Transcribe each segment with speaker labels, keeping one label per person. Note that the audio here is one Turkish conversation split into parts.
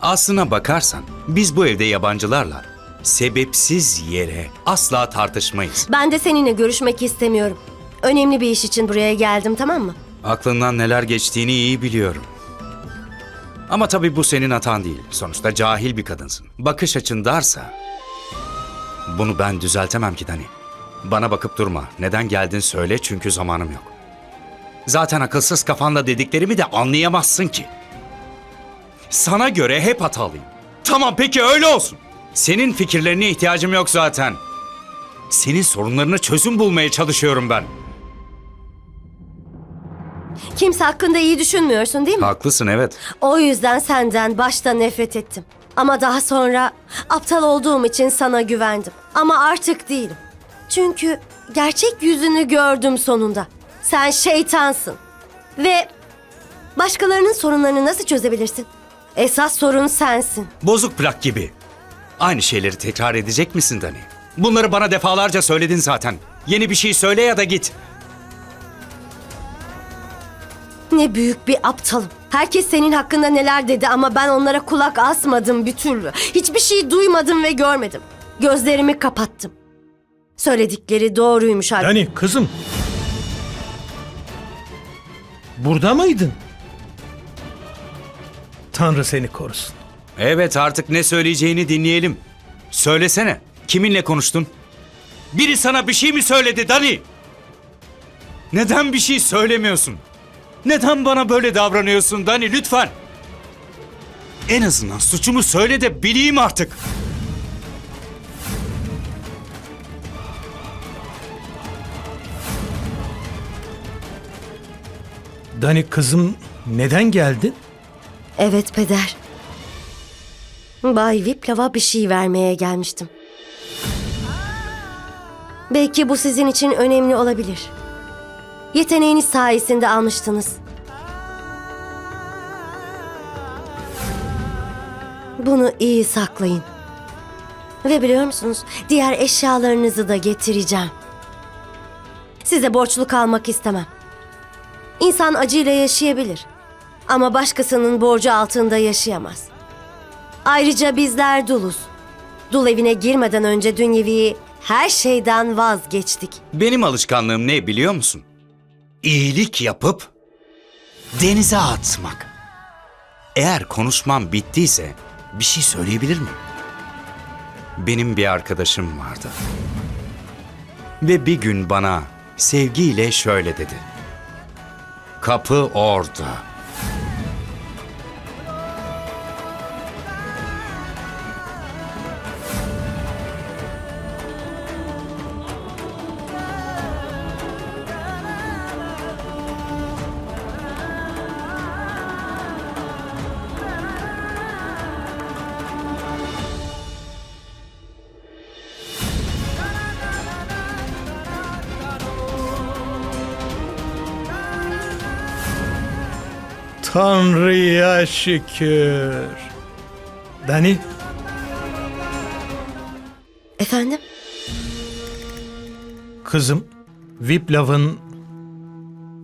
Speaker 1: Aslına bakarsan biz bu evde yabancılarla sebepsiz yere asla tartışmayız.
Speaker 2: Ben de seninle görüşmek istemiyorum. Önemli bir iş için buraya geldim tamam mı?
Speaker 1: Aklından neler geçtiğini iyi biliyorum. Ama tabii bu senin hatan değil. Sonuçta cahil bir kadınsın. Bakış açın darsa... Bunu ben düzeltemem ki Dani. Bana bakıp durma. Neden geldin söyle çünkü zamanım yok. Zaten akılsız kafanla dediklerimi de anlayamazsın ki. Sana göre hep hatalıyım. Tamam peki öyle olsun. Senin fikirlerine ihtiyacım yok zaten. Senin sorunlarına çözüm bulmaya çalışıyorum ben.
Speaker 2: Kimse hakkında iyi düşünmüyorsun değil mi?
Speaker 1: Haklısın evet.
Speaker 2: O yüzden senden başta nefret ettim. Ama daha sonra aptal olduğum için sana güvendim. Ama artık değilim. Çünkü gerçek yüzünü gördüm sonunda. Sen şeytansın. Ve başkalarının sorunlarını nasıl çözebilirsin? Esas sorun sensin.
Speaker 1: Bozuk plak gibi. Aynı şeyleri tekrar edecek misin Dani? Bunları bana defalarca söyledin zaten. Yeni bir şey söyle ya da git.
Speaker 2: Ne büyük bir aptalım. Herkes senin hakkında neler dedi ama ben onlara kulak asmadım bir türlü. Hiçbir şey duymadım ve görmedim. Gözlerimi kapattım. Söyledikleri doğruymuş halbuki.
Speaker 3: Yani kızım. Burada mıydın? Tanrı seni korusun.
Speaker 1: Evet artık ne söyleyeceğini dinleyelim. Söylesene. Kiminle konuştun? Biri sana bir şey mi söyledi Dani? Neden bir şey söylemiyorsun? Neden bana böyle davranıyorsun Dani lütfen? En azından suçumu söyle de bileyim artık.
Speaker 3: Dani kızım neden geldin?
Speaker 2: Evet peder. Bay Viplav'a bir şey vermeye gelmiştim. Belki bu sizin için önemli olabilir. Yeteneğiniz sayesinde almıştınız. Bunu iyi saklayın. Ve biliyor musunuz, diğer eşyalarınızı da getireceğim. Size borçlu kalmak istemem. İnsan acıyla yaşayabilir. Ama başkasının borcu altında yaşayamaz. Ayrıca bizler duluz. Dul evine girmeden önce dünyevi her şeyden vazgeçtik.
Speaker 1: Benim alışkanlığım ne biliyor musun? İyilik yapıp denize atmak. Eğer konuşmam bittiyse bir şey söyleyebilir miyim? Benim bir arkadaşım vardı. Ve bir gün bana sevgiyle şöyle dedi. Kapı orada.
Speaker 3: Tanrı'ya şükür. Dani
Speaker 2: Efendim?
Speaker 3: kızım Viplav'ın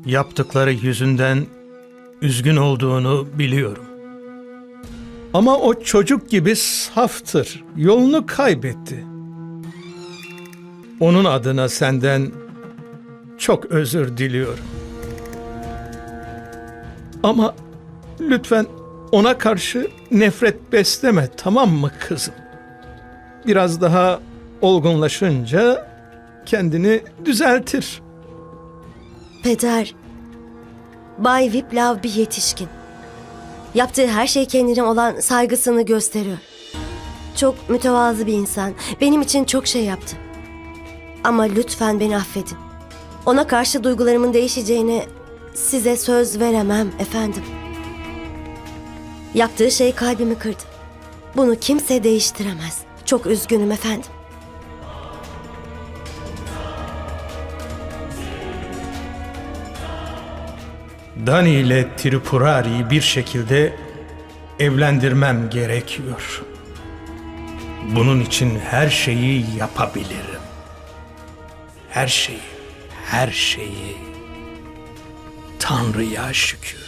Speaker 3: yaptıkları yüzünden üzgün olduğunu biliyorum. Ama o çocuk gibi saftır. Yolunu kaybetti. Onun adına senden çok özür diliyorum. Ama lütfen ona karşı nefret besleme tamam mı kızım? Biraz daha olgunlaşınca kendini düzeltir.
Speaker 2: Peder. Bay Viplav bir yetişkin. Yaptığı her şey kendine olan saygısını gösteriyor. Çok mütevazı bir insan. Benim için çok şey yaptı. Ama lütfen beni affedin. Ona karşı duygularımın değişeceğine size söz veremem efendim. Yaptığı şey kalbimi kırdı. Bunu kimse değiştiremez. Çok üzgünüm efendim.
Speaker 3: Dani ile Tripurari'yi bir şekilde evlendirmem gerekiyor. Bunun için her şeyi yapabilirim. Her şeyi, her şeyi. Tanrı'ya şükür.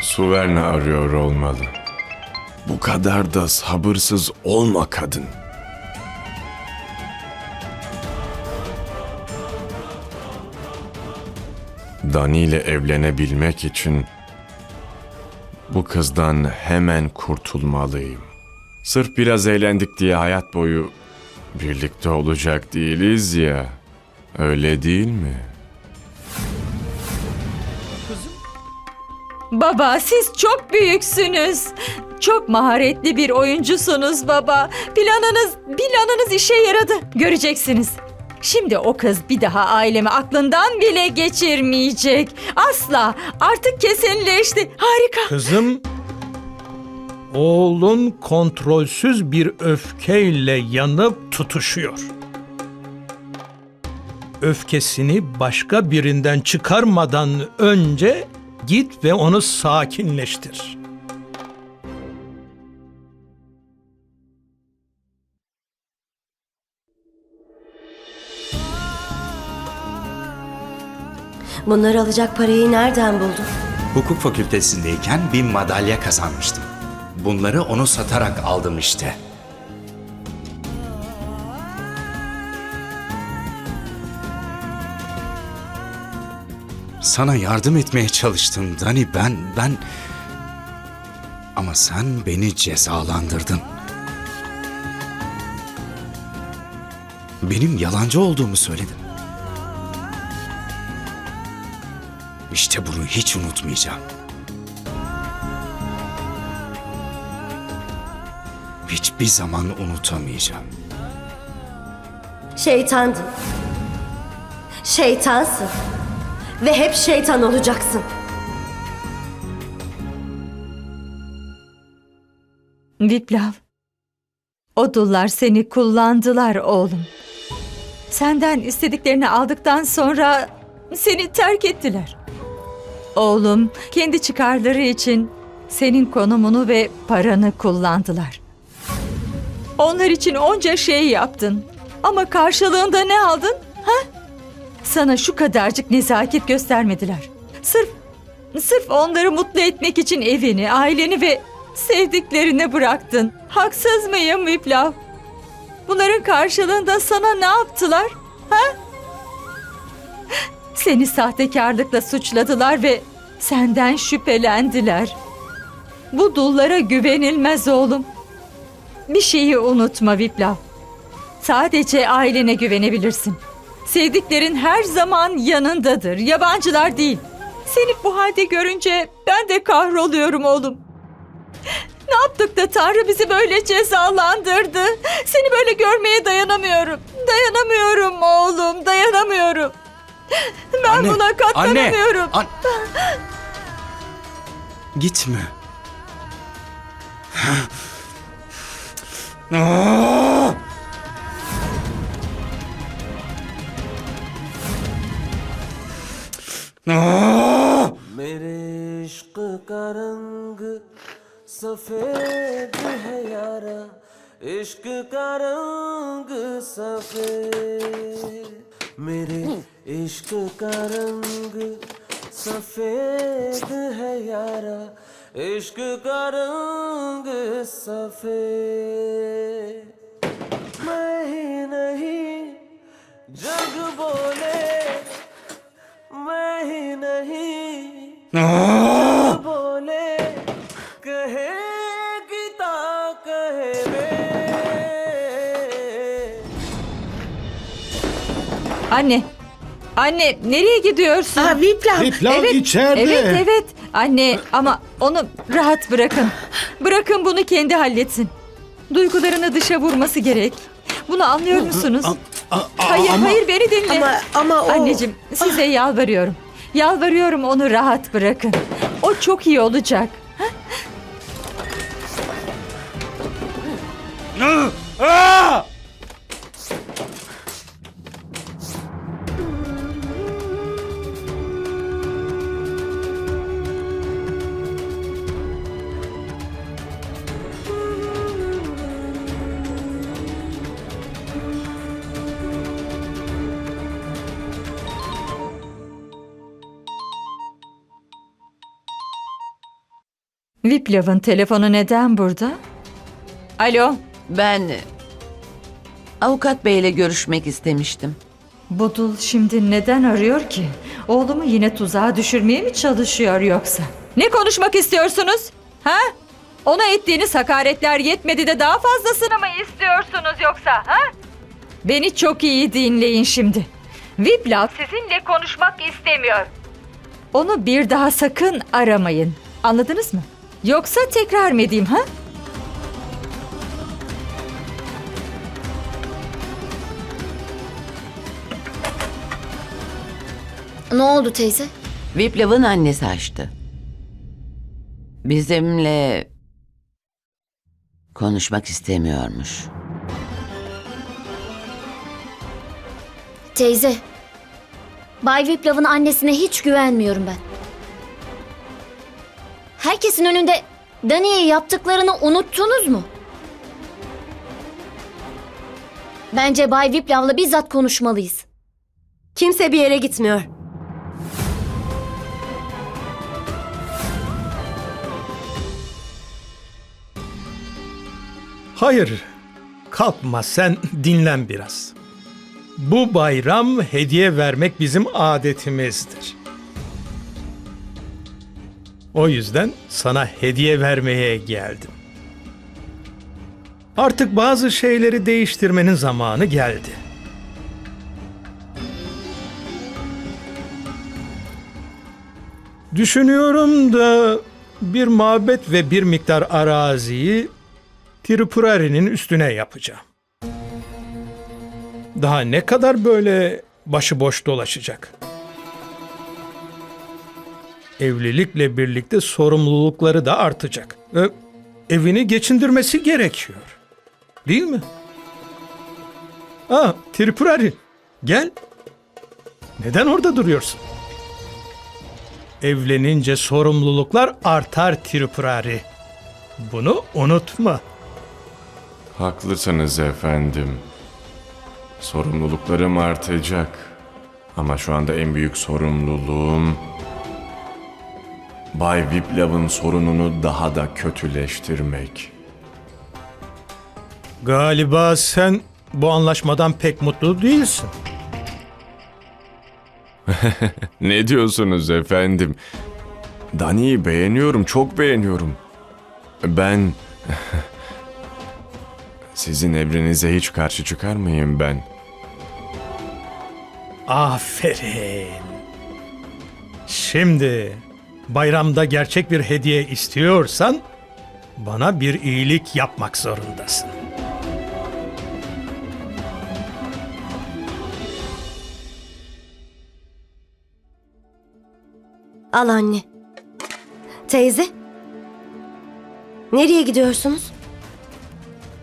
Speaker 4: Suverna arıyor olmalı. Bu kadar da sabırsız olma kadın. Dani ile evlenebilmek için bu kızdan hemen kurtulmalıyım. Sırf biraz eğlendik diye hayat boyu birlikte olacak değiliz ya. Öyle değil mi?
Speaker 5: Baba siz çok büyüksünüz. Çok maharetli bir oyuncusunuz baba. Planınız, planınız işe yaradı. Göreceksiniz. Şimdi o kız bir daha ailemi aklından bile geçirmeyecek. Asla. Artık kesinleşti. Harika.
Speaker 3: Kızım, oğlun kontrolsüz bir öfkeyle yanıp tutuşuyor. Öfkesini başka birinden çıkarmadan önce git ve onu sakinleştir.
Speaker 2: Bunları alacak parayı nereden buldun?
Speaker 1: Hukuk fakültesindeyken bir madalya kazanmıştım. Bunları onu satarak aldım işte. Sana yardım etmeye çalıştım Dani ben ben ama sen beni cezalandırdın. Benim yalancı olduğumu söyledin. İşte bunu hiç unutmayacağım. Hiçbir zaman unutamayacağım.
Speaker 2: Şeytandın. Şeytansın. Ve hep şeytan olacaksın.
Speaker 5: Viplav. O dullar seni kullandılar oğlum. Senden istediklerini aldıktan sonra seni terk ettiler. Oğlum kendi çıkarları için senin konumunu ve paranı kullandılar. Onlar için onca şey yaptın. Ama karşılığında ne aldın? Ha? Sana şu kadarcık nezaket göstermediler. Sırf Sırf onları mutlu etmek için evini, aileni ve sevdiklerini bıraktın. Haksız mıyım Viplav? Bunların karşılığında sana ne yaptılar? Ha? Seni sahtekarlıkla suçladılar ve senden şüphelendiler. Bu dullara güvenilmez oğlum. Bir şeyi unutma Viplav. Sadece ailene güvenebilirsin. Sevdiklerin her zaman yanındadır. Yabancılar değil. Seni bu halde görünce ben de kahroluyorum oğlum. Ne yaptık da Tanrı bizi böyle cezalandırdı? Seni böyle görmeye dayanamıyorum. Dayanamıyorum oğlum, dayanamıyorum. Ben
Speaker 1: Anne,
Speaker 5: buna katlanamıyorum.
Speaker 1: Anne, an- Gitme.
Speaker 6: मेरे इश्क का रंग सफ़ेद है यारा। इश्क का रंग सफ़ेद। मेरे इश्क का रंग सफ़ेद है यारा। इश्क का रंग सफ़ेद। मैं ही नहीं जग बोले
Speaker 5: Anne, anne nereye gidiyorsun?
Speaker 7: Aa, Viplav.
Speaker 3: Viplav
Speaker 5: evet,
Speaker 3: içeride.
Speaker 5: Evet, evet. Anne ama onu rahat bırakın. Bırakın bunu kendi halletsin. Duygularını dışa vurması gerek. Bunu anlıyor musunuz? hayır, hayır beni dinle.
Speaker 7: Ama ama o
Speaker 5: Anneciğim size yalvarıyorum. Yalvarıyorum onu rahat bırakın. O çok iyi olacak.
Speaker 1: Aa!
Speaker 5: Viplav'ın telefonu neden burada? Alo,
Speaker 7: Ben avukat beyle görüşmek istemiştim.
Speaker 5: Budul şimdi neden arıyor ki? Oğlumu yine tuzağa düşürmeye mi çalışıyor yoksa? Ne konuşmak istiyorsunuz? Ha? Ona ettiğiniz hakaretler yetmedi de daha fazlasını mı istiyorsunuz yoksa? Ha? Beni çok iyi dinleyin şimdi. Viplav sizinle konuşmak istemiyor. Onu bir daha sakın aramayın. Anladınız mı? Yoksa tekrar mı edeyim ha?
Speaker 8: Ne oldu teyze?
Speaker 7: Viplav'ın annesi açtı. Bizimle konuşmak istemiyormuş.
Speaker 8: Teyze. Bay Viplav'ın annesine hiç güvenmiyorum ben. Herkesin önünde Dani'ye yaptıklarını unuttunuz mu? Bence Bay Viplav'la bizzat konuşmalıyız.
Speaker 2: Kimse bir yere gitmiyor.
Speaker 3: Hayır, kalkma sen dinlen biraz. Bu bayram hediye vermek bizim adetimizdir. O yüzden sana hediye vermeye geldim. Artık bazı şeyleri değiştirmenin zamanı geldi. Düşünüyorum da bir mabet ve bir miktar araziyi Tripurari'nin üstüne yapacağım. Daha ne kadar böyle başıboş dolaşacak? Evlilikle birlikte sorumlulukları da artacak. E, evini geçindirmesi gerekiyor. Değil mi? Aa, Tripurari, gel. Neden orada duruyorsun? Evlenince sorumluluklar artar Tripurari. Bunu unutma.
Speaker 4: Haklısınız efendim. Sorumluluklarım artacak. Ama şu anda en büyük sorumluluğum Bay Viplav'ın sorununu daha da kötüleştirmek.
Speaker 3: Galiba sen bu anlaşmadan pek mutlu değilsin.
Speaker 4: Ne diyorsunuz efendim? Dani'yi beğeniyorum, çok beğeniyorum. Ben... Sizin emrinize hiç karşı çıkar mıyım ben?
Speaker 3: Aferin. Şimdi bayramda gerçek bir hediye istiyorsan bana bir iyilik yapmak zorundasın.
Speaker 2: Al anne. Teyze. Nereye gidiyorsunuz?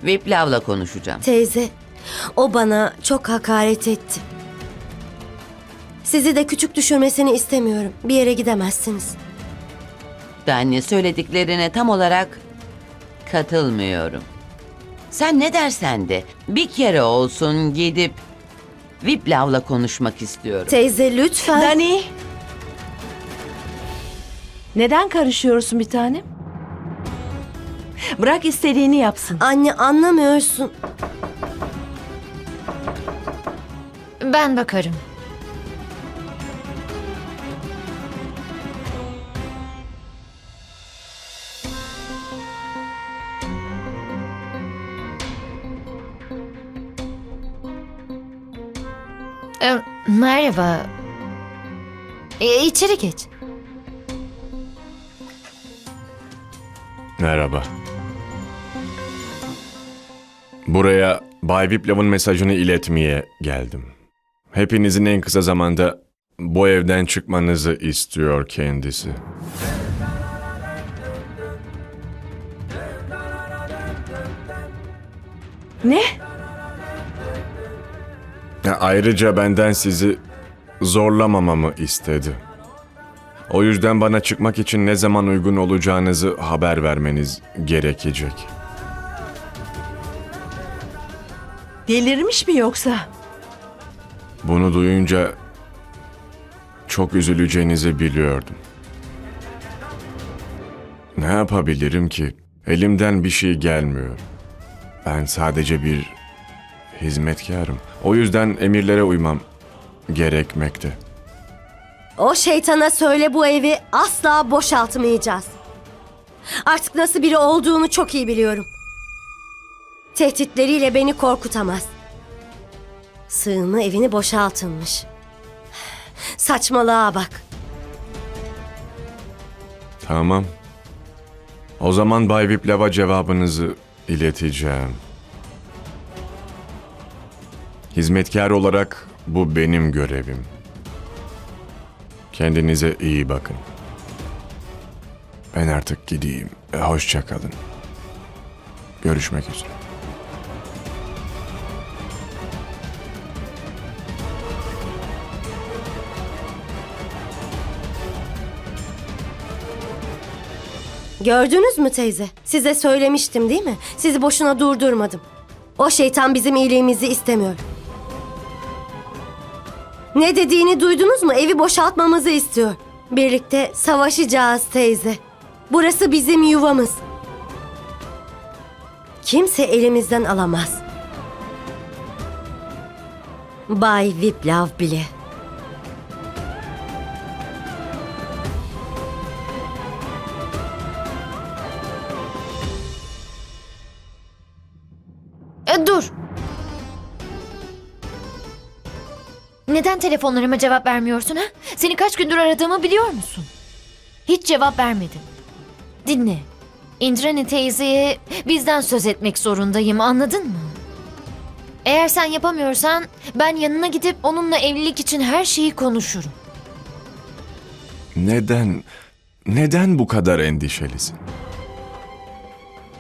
Speaker 7: Viplav'la konuşacağım.
Speaker 2: Teyze, o bana çok hakaret etti. Sizi de küçük düşürmesini istemiyorum. Bir yere gidemezsiniz.
Speaker 7: Dani söylediklerine tam olarak katılmıyorum. Sen ne dersen de bir kere olsun gidip Viplav'la konuşmak istiyorum.
Speaker 2: Teyze lütfen.
Speaker 9: Dani. Neden karışıyorsun bir tanem? Bırak istediğini yapsın.
Speaker 2: Anne anlamıyorsun.
Speaker 8: Ben bakarım. Merhaba. Ee, içeri geç.
Speaker 4: Merhaba. Buraya Bay Viplav'ın mesajını iletmeye geldim. Hepinizin en kısa zamanda bu evden çıkmanızı istiyor kendisi.
Speaker 9: Ne?
Speaker 4: Ayrıca benden sizi zorlamamamı istedi. O yüzden bana çıkmak için ne zaman uygun olacağınızı haber vermeniz gerekecek.
Speaker 9: Delirmiş mi yoksa?
Speaker 4: Bunu duyunca çok üzüleceğinizi biliyordum. Ne yapabilirim ki? Elimden bir şey gelmiyor. Ben sadece bir hizmetkarım. O yüzden emirlere uymam gerekmekte.
Speaker 2: O şeytana söyle bu evi asla boşaltmayacağız. Artık nasıl biri olduğunu çok iyi biliyorum. Tehditleriyle beni korkutamaz. Sığınma evini boşaltılmış. Saçmalığa bak.
Speaker 4: Tamam. O zaman Bay Viplav'a cevabınızı ileteceğim. Hizmetkar olarak bu benim görevim. Kendinize iyi bakın. Ben artık gideyim. E, Hoşça kalın. Görüşmek üzere.
Speaker 2: Gördünüz mü teyze? Size söylemiştim değil mi? Sizi boşuna durdurmadım. O şeytan bizim iyiliğimizi istemiyor. Ne dediğini duydunuz mu? Evi boşaltmamızı istiyor. Birlikte savaşacağız teyze. Burası bizim yuvamız. Kimse elimizden alamaz. Bay Viplav bile.
Speaker 8: Neden telefonlarıma cevap vermiyorsun ha? Seni kaç gündür aradığımı biliyor musun? Hiç cevap vermedin. Dinle. Indrani teyzeye bizden söz etmek zorundayım anladın mı? Eğer sen yapamıyorsan ben yanına gidip onunla evlilik için her şeyi konuşurum.
Speaker 4: Neden, neden bu kadar endişelisin?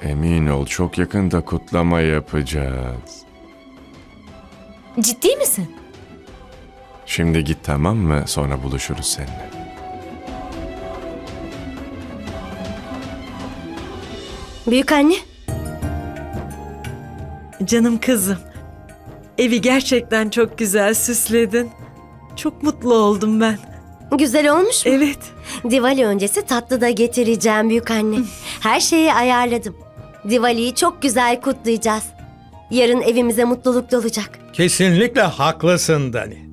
Speaker 4: Emin ol çok yakında kutlama yapacağız.
Speaker 8: Ciddi misin?
Speaker 4: Şimdi git tamam mı? Sonra buluşuruz seninle.
Speaker 2: Büyük anne.
Speaker 10: Canım kızım. Evi gerçekten çok güzel süsledin. Çok mutlu oldum ben.
Speaker 2: Güzel olmuş mu?
Speaker 10: Evet.
Speaker 2: Diwali öncesi tatlı da getireceğim büyük anne. Her şeyi ayarladım. Diwali'yi çok güzel kutlayacağız. Yarın evimize mutluluk dolacak.
Speaker 3: Kesinlikle haklısın Dani.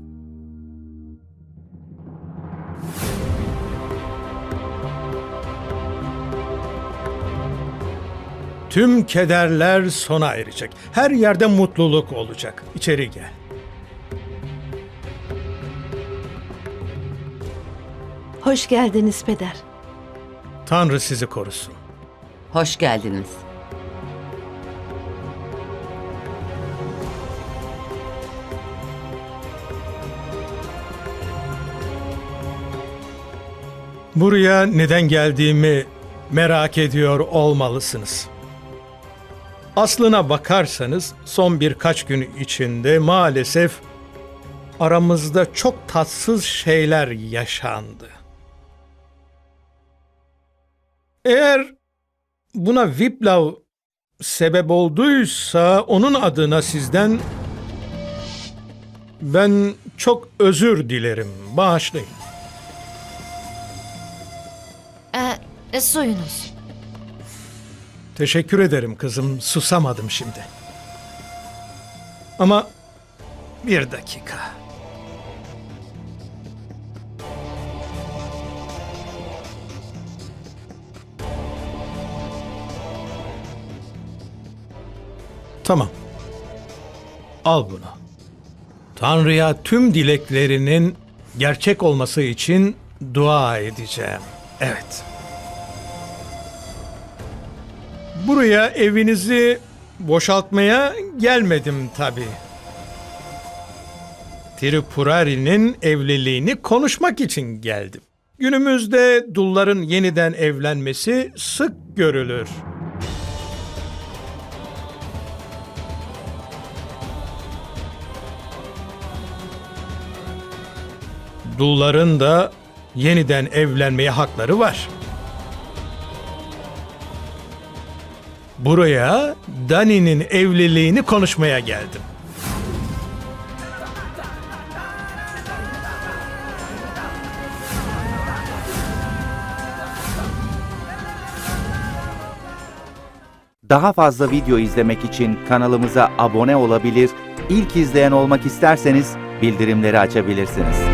Speaker 3: Tüm kederler sona erecek. Her yerde mutluluk olacak. İçeri gel.
Speaker 9: Hoş geldiniz peder.
Speaker 3: Tanrı sizi korusun.
Speaker 7: Hoş geldiniz.
Speaker 3: Buraya neden geldiğimi merak ediyor olmalısınız. Aslına bakarsanız son birkaç gün içinde maalesef aramızda çok tatsız şeyler yaşandı. Eğer buna Viplav sebep olduysa onun adına sizden ben çok özür dilerim. Bağışlayın.
Speaker 8: E, e, suyunuz.
Speaker 3: Teşekkür ederim kızım. Susamadım şimdi. Ama bir dakika. Tamam. Al bunu. Tanrı'ya tüm dileklerinin gerçek olması için dua edeceğim. Evet. Buraya evinizi boşaltmaya gelmedim tabii. Tripurari'nin evliliğini konuşmak için geldim. Günümüzde dulların yeniden evlenmesi sık görülür. Dulların da yeniden evlenmeye hakları var. Buraya Dani'nin evliliğini konuşmaya geldim.
Speaker 11: Daha fazla video izlemek için kanalımıza abone olabilir, ilk izleyen olmak isterseniz bildirimleri açabilirsiniz.